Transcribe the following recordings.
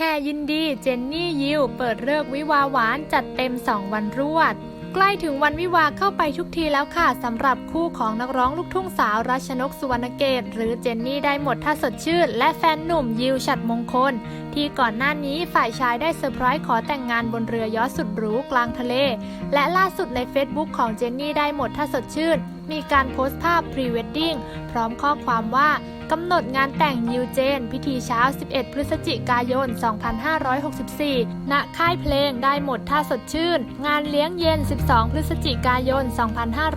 แห่ยินดีเจนนี่ยิวเปิดเลิกวิวาหวานจัดเต็ม 2 วันรวด ใกล้ถึงวันวิวาเข้าไปทุกทีแล้วค่ะสำหรับคู่ของนักร้องลูกทุ่งสาวรัชนกสุวรรณเกต หรือเจนนี่ได้หมดถ้าสดชื่น และแฟนหนุ่มยิวฉัดมงคล ที่ก่อนหน้านี้ฝ่ายชายได้เซอร์ไพรส์ขอแต่งงานบนเรือยอชต์สุดหรูกลางทะเล และล่าสุดใน Facebook ของเจนนี่ได้หมดถ้าสดชื่น มีการโพสต์ภาพพรีเวดดิ้งพร้อมข้อความว่า กำหนดงานแต่งยิวเจน พิธีเช้า 11 พฤศจิกายน 2564 ณ ค่ายเพลงได้หมดท่าสดชื่น งานเลี้ยงเย็น 12 พฤศจิกายน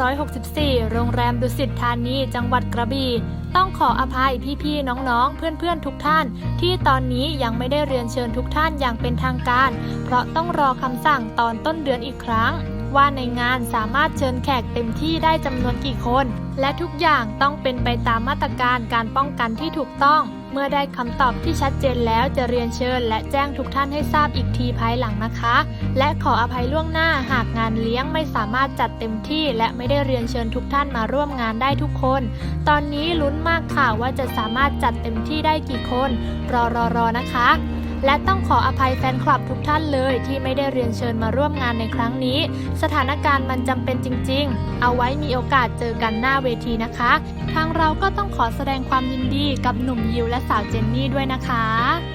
2564 โรงแรมดุสิตธานี จังหวัดกระบี่ต้องขออภัยพี่ๆ น้องๆ เพื่อนๆ ทุกท่าน ที่ตอนนี้ยังไม่ได้เรียนเชิญทุกท่านอย่างเป็นทางการ เพราะต้องรอคำสั่งตอนต้นเดือนอีกครั้ง ว่าในงานสามารถเชิญแขกเต็มที่ได้จำนวนกี่คน และทุกอย่างต้องเป็นไปตามมาตรการการป้องกันที่ถูกต้อง เมื่อได้คำตอบที่ชัดเจนแล้วจะเรียนเชิญ และแจ้งทุกท่านให้ทราบอีกทีภายหลังนะคะ และขออภัยล่วงหน้าหากงานเลี้ยงไม่สามารถจัดเต็มที่ และไม่ได้เรียนเชิญทุกท่านมาร่วมงานได้ทุกคน ตอนนี้ลุ้นมากค่ะว่าจะสามารถจัดเต็มที่ได้กี่คน รอรอรอนะคะ และต้องขออภัยแฟนคลับทุกท่านเลยที่ไม่ได้เรียนเชิญมาร่วมงานในครั้งนี้ สถานการณ์มันจำเป็นจริง ๆ เอาไว้มีโอกาสเจอกันหน้าเวทีนะคะ ทางเราก็ต้องขอแสดงความยินดีกับหนุ่มยิวและสาวเจนนี่ด้วยนะคะ